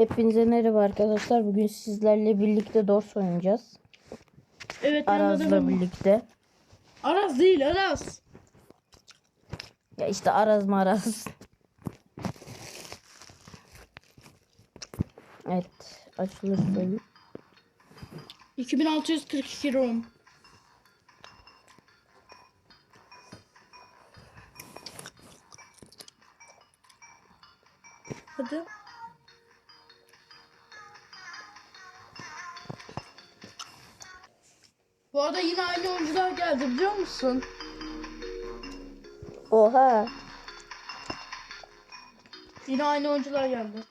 Hepinize merhaba arkadaşlar. Bugün sizlerle birlikte Dors oynayacağız. Evet Araz'la birlikte. Aras değil Aras. Ya işte Araz maraz. Evet. Açılır sayı. 2642 ROM. Yine aynı oyuncular geldi biliyor musun? Oha. Yine aynı oyuncular geldi.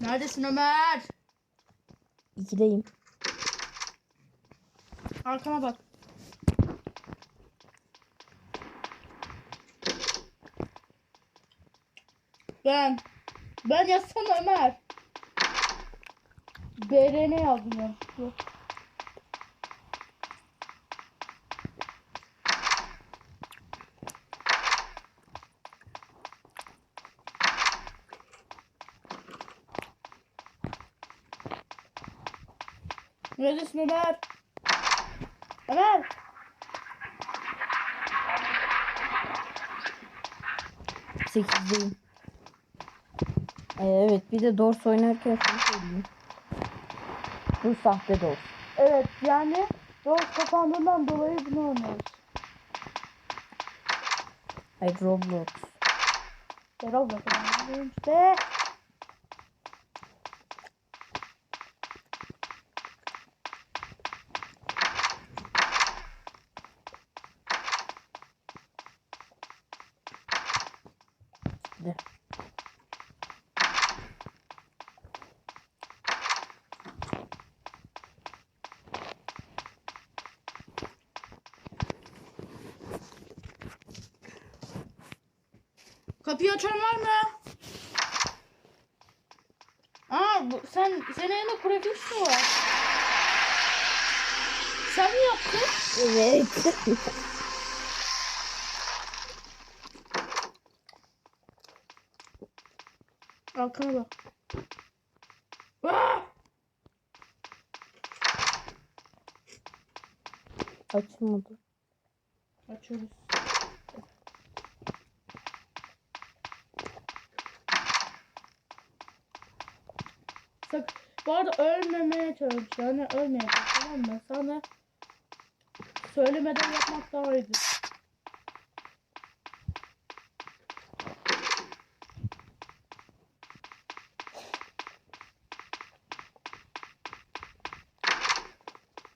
Neredesin Ömer? İkideyim. Arkana bak. Ben. Ben yazsana Ömer. BRN yazdım ya. Neredesin Ömer? Ömer. Sekizdeyim. Ee, evet bir de Dors oynarken söyleyeyim. Bu sahte Dors. Evet yani yol kapandığından dolayı bunu oynuyoruz. Hayır Roblox. Erol bakalım. İşte. Kapıyı açan var mı? Aa bu, sen senin yanında kurefix mi var? Sen mi yaptın? Evet. Arkana bak. Aa! Açılmadı. Açıyoruz. Sak bu arada ölmemeye çalış. Yani ölmeyecek tamam mı? Sana söylemeden yapmak daha iyidir.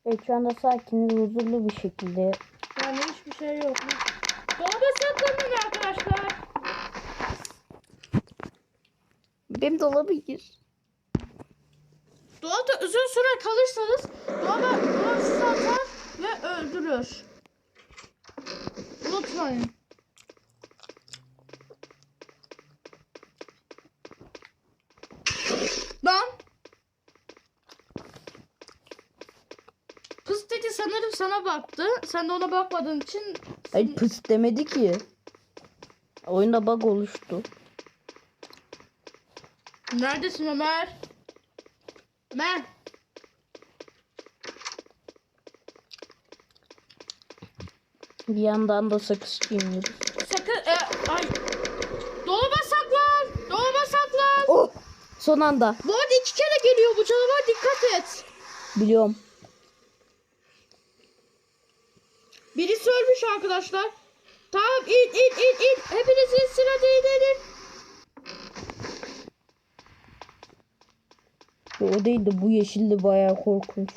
Evet şu anda sakin ve huzurlu bir şekilde Yani hiçbir şey yok. Dolaba saklanın arkadaşlar. Benim dolaba gir. Dolapta uzun süre kalırsanız dolaba dolap sizi atar ve öldürür. Unutmayın. Lan. Kız dedi sanırım sana baktı. Sen de ona bakmadığın için Hayır pıs demedi ki. Oyunda bug oluştu. Neredesin Ömer? Ömer. Bir yandan da sakız çiğniyoruz. Sakın e, ay. Dolaba saklan. Dolaba saklan. Oh! Son anda. Bu arada iki kere geliyor bu canavar dikkat et. Biliyorum. Birisi ölmüş arkadaşlar. Tamam in in in in. Hepinizin sırada in in in. O değil de bu yeşilli bayağı korkunç.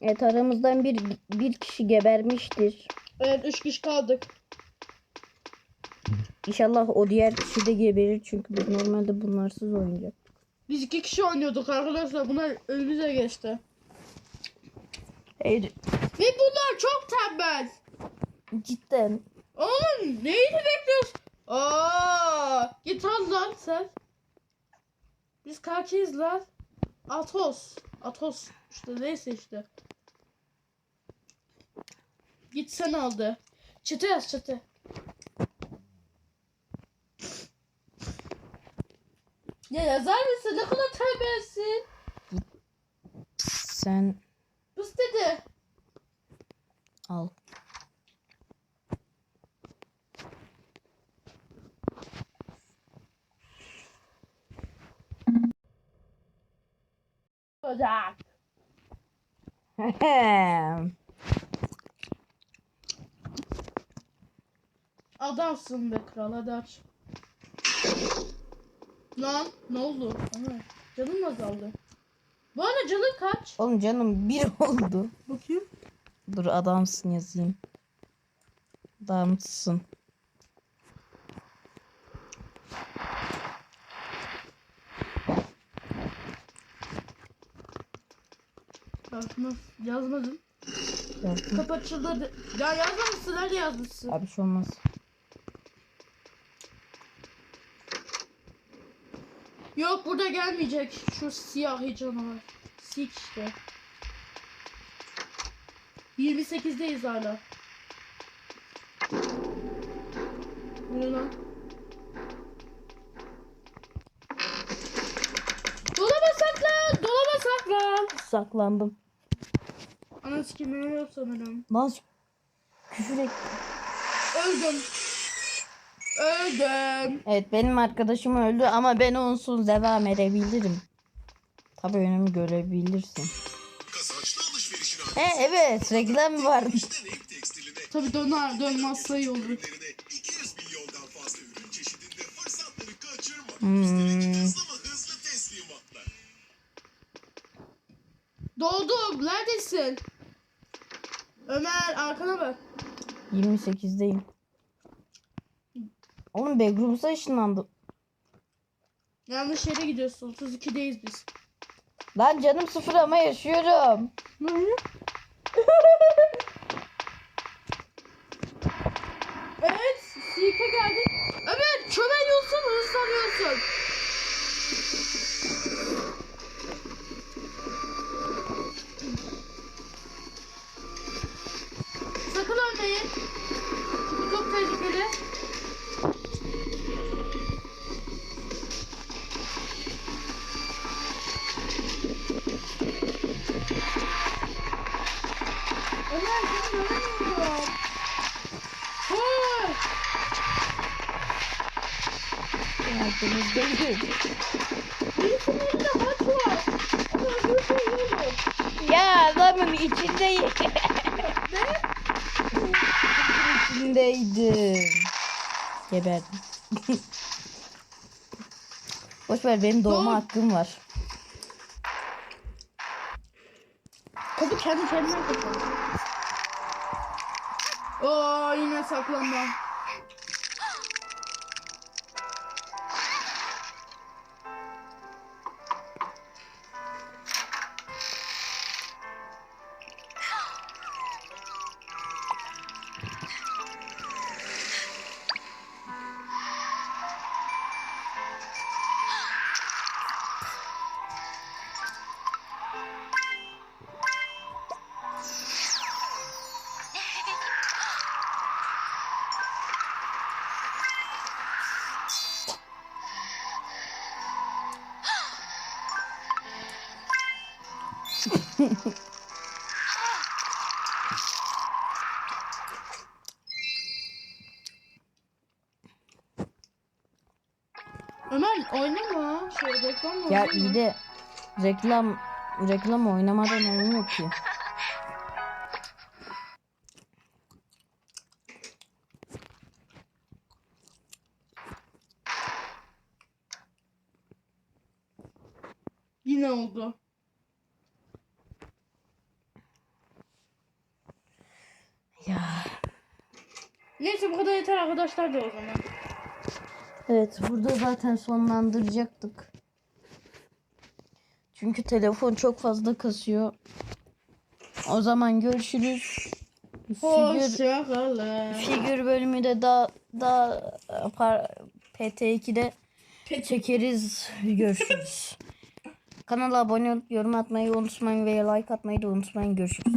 Evet aramızdan bir bir kişi gebermiştir. Evet üç kişi kaldık. İnşallah o diğer kişi de geberir çünkü biz normalde bunlarsız oynayacak. Biz iki kişi oynuyorduk arkadaşlar. Bunlar önümüze geçti. Hayır Ve bunlar çok tembel. cidden. Oğlum neyini bekliyorsun? Aa, git al lan sen. Biz kakiyiz lan. Atos. Atos. İşte neyse işte. Git sen aldı. Çete yaz çete. Ya yazar mısın? Ne kadar terbiyesiz. Sen Bus dedi. al. Ocak. Adamsın be kral hadi aç. Lan ne oldu? Ana, canım azaldı. Bu arada canın kaç? Oğlum canım bir oldu. Bakayım. Dur adamsın yazayım. Adamsın. Yazma, yazmadım. Yazdım. Kapı açıldı. hadi. Ya yazmamışsın hadi yazmışsın. Abi şey olmaz. Yok burada gelmeyecek. Şu siyahi canavar. Sik işte. 28'deyiz hala. Ne lan? Dolaba saklan! Dolaba saklan! Saklandım. Ana sikimim yok sanırım. Lan küfür et. Öldüm. Öldüm. Evet benim arkadaşım öldü ama ben onsuz devam edebilirim. Tabii önümü görebilirsin. E evet reklam var. Tabii döner dönmez sayı olur. ürünlerine Neredesin? Ömer arkana bak. 28'deyim. Oğlum Begrums'a ışınlandım. Yanlış yere gidiyorsun. 32'deyiz biz. Lan canım sıfır ama yaşıyorum. evet. Sike geldik. Evet. Çömeliyorsun. Hızlanıyorsun. Ölmeyin. Bu çok tehlikeli. Ömer seni göremiyorum. Koş. Arkamızdayım. Birisinin elinde haç var. Ama öbürsü yiyorum. Ya adamın içindeyim. İçindeydim. Geberdim. Boş ver benim doğma Doğ- hakkım var. Kapı kendi kendine kapandı. Oo yine saklanma. Ömer oynama. Şey reklam mı Ya iyi de reklam reklam oynamadan olmuyor ki. Yine oldu. Ya Neyse bu kadar yeter arkadaşlar da o zaman. evet burada zaten sonlandıracaktık. Çünkü telefon çok fazla kasıyor. O zaman görüşürüz. Figür figür bölümü de daha daha par, PT2'de çekeriz. Görüşürüz. Kanala abone olup yorum atmayı unutmayın ve like atmayı da unutmayın. Görüşürüz.